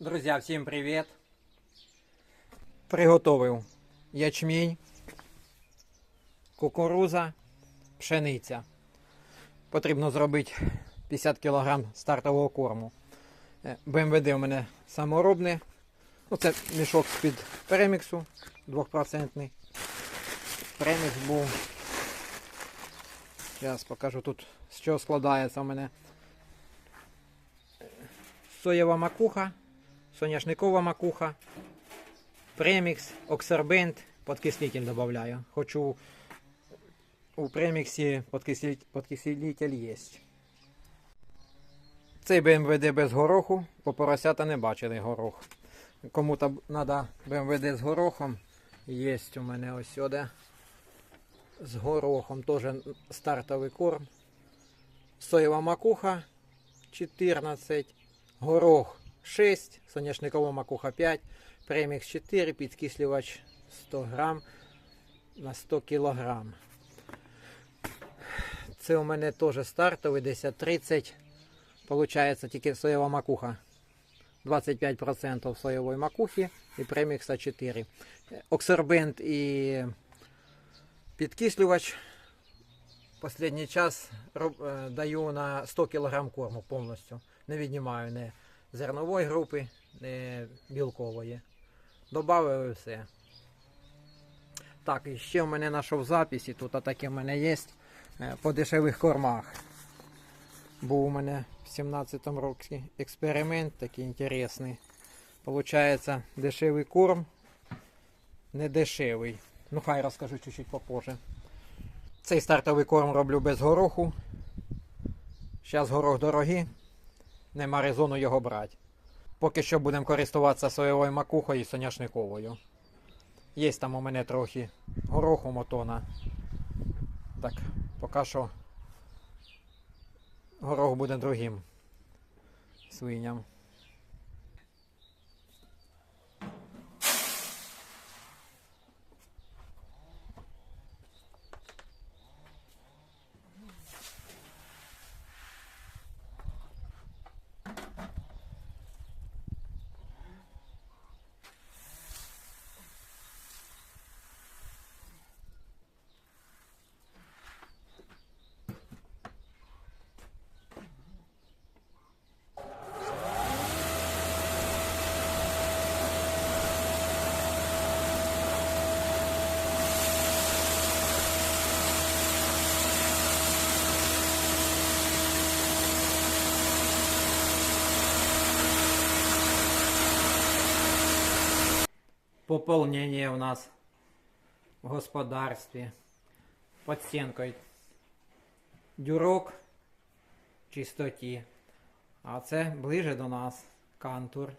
Друзі, всім привіт! Приготовив ячмінь, кукуруза, пшениця. Потрібно зробити 50 кг стартового корму. Е, БМВД у мене саморобне. Ну, це мішок з-під преміксу 2%. Премікс був. Зараз покажу тут, з чого складається у мене соєва макуха, соняшникова макуха, премікс, оксербент, подкислитель додаю. Хочу у преміксі подкислитель, є. Цей БМВД без гороху, по поросята не бачили горох. Кому-то треба БМВД з горохом, є у мене ось сюди. З горохом теж стартовий корм. Соєва макуха 14, горох 6, соняшникова макуха 5, премікс 4, підкислювач 100 грам на 100 кілограм. Це у мене теж стартовий 10-30. Получається тільки соєва макуха. 25% соєвої макухи і премікса 4. Оксербент і підкислювач. Последній час е, даю на 100 кг корму повністю. Не віднімаю не зернової групи, не білкової. Добавив і все. Так, і ще в мене знайшов записи, тут таке в мене є е, по дешевих кормах. Був у мене в 17-му році експеримент такий інтересний. Получається дешевий корм, не дешевий. Ну хай розкажу чуть-чуть попозже. Цей стартовий корм роблю без гороху. Зараз горох дорогий, нема резону його брати. Поки що будемо користуватися соєвою макухою і соняшниковою. Є там у мене трохи гороху мотона. Так, поки що горох буде другим свиням. Пополнение у нас в господарстві. Под стінкою дюрок чистоті. А це ближе до нас кантур.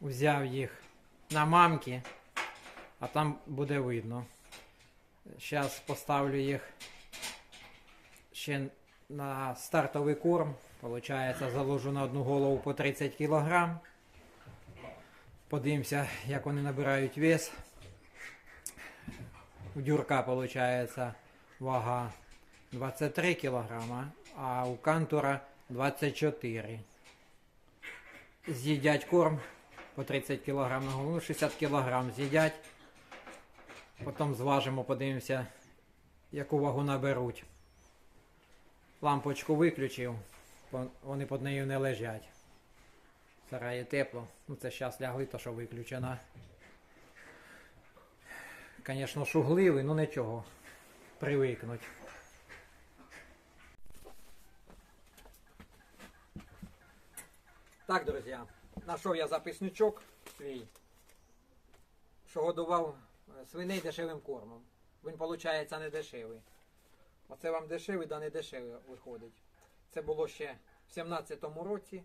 Взяв їх на мамки, а там буде видно. Зараз поставлю їх ще на стартовий корм. Получається, заложу на одну голову по 30 кг. Подивимося, як вони набирають вес. У дюрка виходить вага 23 кг, а у кантура 24. З'їдять корм по 30 кг на голову, ну, 60 кг з'їдять. Потім зважимо, подивимося, яку вагу наберуть. Лампочку виключив, вони під нею не лежать. В тепло. Ну це зараз лягли, то що виключено. Звісно, шугливий, ну нічого. Привикнуть. Так, друзі, знайшов я записничок свій, що годував е, свиней дешевим кормом. Він, виходить, не дешевий. Оце вам дешевий, да не дешевий виходить. Це було ще в 17-му році.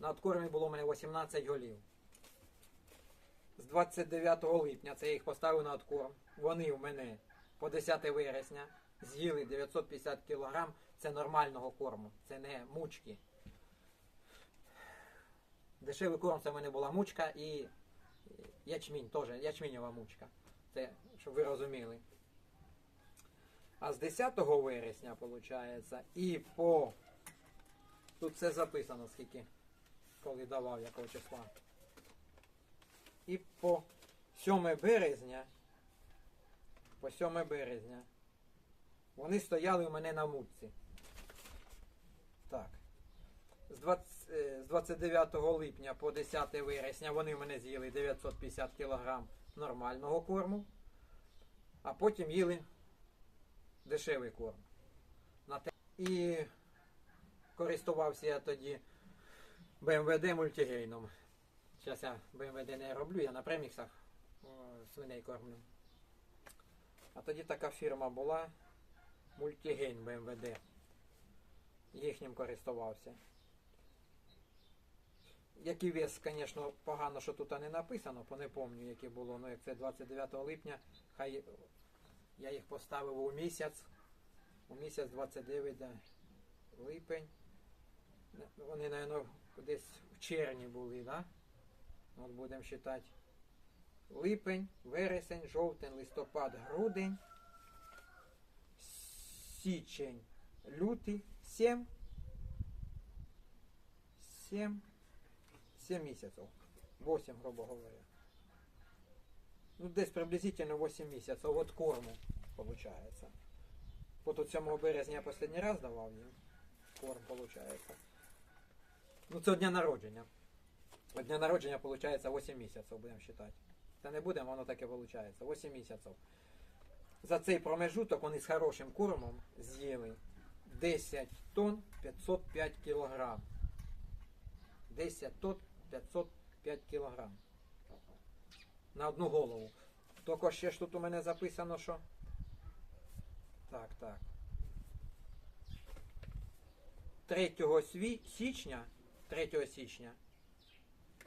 На откормі було у мене 18 голів. З 29 липня це я їх поставив на откорм. Вони у мене по 10 вересня з'їли 950 кг. Це нормального корму, це не мучки. Дешевий корм це в мене була мучка і ячмінь теж, ячмінєва мучка. Це, щоб ви розуміли. А з 10 вересня, виходить, і по Тут все записано, скільки коли давав, якого числа. І по 7 березня, по 7 березня, вони стояли у мене на мутці. Так. З, 20, е, з 29 липня по 10 вересня вони в мене з'їли 950 кг нормального корму, а потім їли дешевий корм. І користувався я тоді БМВД мультигейном. Зараз я БМВД не роблю, я на преміксах свиней кормлю. А тоді така фірма була мультигейн БМВД. Їхнім користувався. Який вес, звісно, погано, що тут не написано, бо не пам'ятаю, яке було. Ну, як це 29 липня, хай я їх поставив у місяць. У місяць 29 липень. Вони, мабуть, десь в червні були, да? От будемо вважати. Липень, вересень, жовтень, листопад, грудень, січень, лютий, 7, 7, 7 місяців. 8, грубо говоря. Ну, десь приблизительно 8 місяців от корму, виходить. От 7 березня я останній раз давав їм корм, виходить. Ну, це дня народження. Дня народження, виходить, 8 місяців, будемо вважати. Та не будемо, воно таке виходить. 8 місяців. За цей промежуток вони з хорошим кормом з'їли 10 тонн 505 кілограм. 10 тонн 505 кілограм. На одну голову. Тільки ще ж тут у мене записано, що. Так, так. 3 січня, 3 січня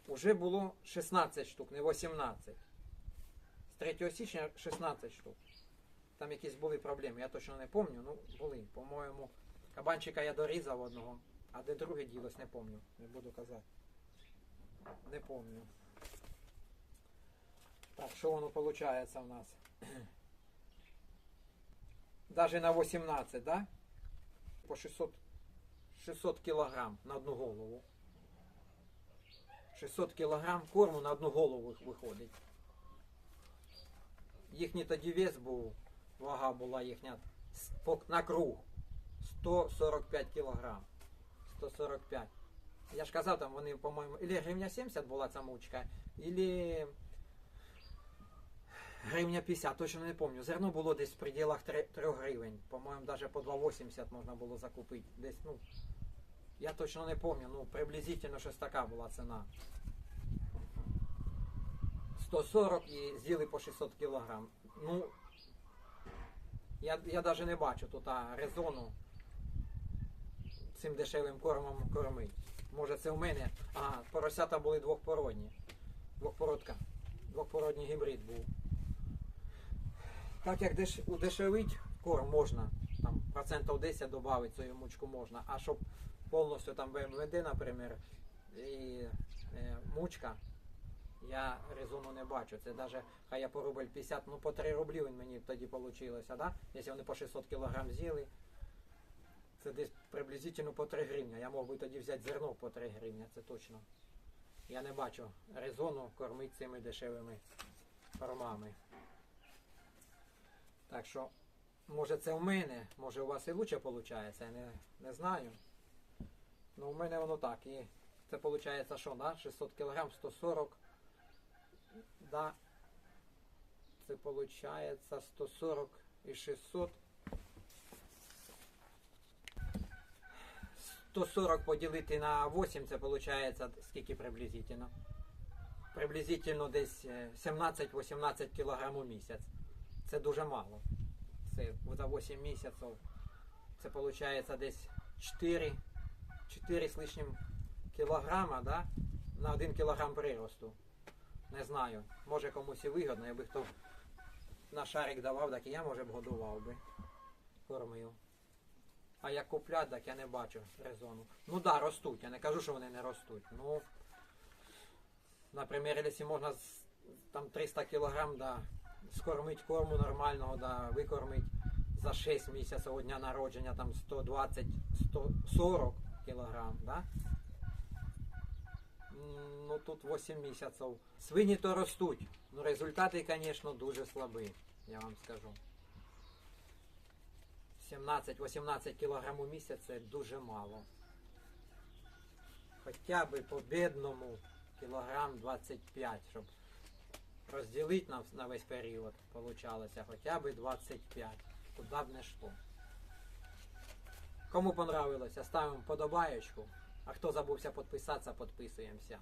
вже було 16 штук, не 18. З 3 січня 16 штук. Там якісь були проблеми, я точно не пам'ятаю, ну були. По-моєму, кабанчика я дорізав одного, а де друге ділось, не пам'ятаю, не буду казати. Не пам'ятаю. Так, що воно виходить у нас? Даже на 18, да? По 600, 600 кілограм на одну голову. 600 кілограм корму на одну голову виходить. Їхній тоді вес був, вага була їхня на круг 145 кілограм. 145. Я ж казав, там вони, по-моєму, или гривня 70 була ця мучка, или гривня 50, точно не пам'ятаю. Зерно було десь в пределах 3, 3 гривень. По-моєму, навіть по 2,80 можна було закупити. Десь, ну, я точно не пам'ятаю, ну, приблизительно щось така була ціна. 140 і з'їли по 600 кілограм. Ну, я, я навіть не бачу тут а, резону цим дешевим кормом кормить. Може це у мене. Ага, поросята були двохпородні. Двохпородка. Двохпородній гібрид був. Так як деш, удешевить корм можна, там процентів 10 додати цю мучку можна, а щоб повністю там БМВД, наприклад, і е, мучка, я резону не бачу. Це навіть хай я по рубль 50, ну по 3 рублі він мені тоді вийшло, да? Якщо вони по 600 кг з'їли, це десь приблизительно по 3 гривні. Я мог би тоді взяти зерно по 3 гривні, це точно. Я не бачу резону кормити цими дешевими кормами. Так що, може це в мене, може у вас і лучше виходить, я не, не знаю. Ну у мене воно так. І це виходить, що, да? 600 кг, 140. Да. Це виходить 140 і 600. 140 поділити на 8, це виходить скільки приблизительно? Приблизительно десь е, 17-18 кг у місяць. Це дуже мало. Це за 8 місяців. Це виходить десь 4, 4 з лишнім кілограма да? на 1 кілограм приросту. Не знаю. Може комусь і вигодно, якби хто на шарик давав, так і я може б годував би. Кормив. А як купляти, так я не бачу резону. Ну так, да, ростуть. Я не кажу, що вони не ростуть. Ну, наприклад, якщо можна там 300 кг, да, скормить корму нормального, да, викормить за 6 місяців дня народження, там 120, 140, кілограм, да? Ну тут 8 місяців. Свині то ростуть. Ну результати, звісно, дуже слабі, я вам скажу. 17-18 кілограм у місяць це дуже мало. Хоча б по бідному кілограм 25, щоб розділити на, весь період, получалося хоча б 25. Куди б не йшло. Кому понравилося, ставимо подобаєчку. А хто забувся підписатися, підписуємося.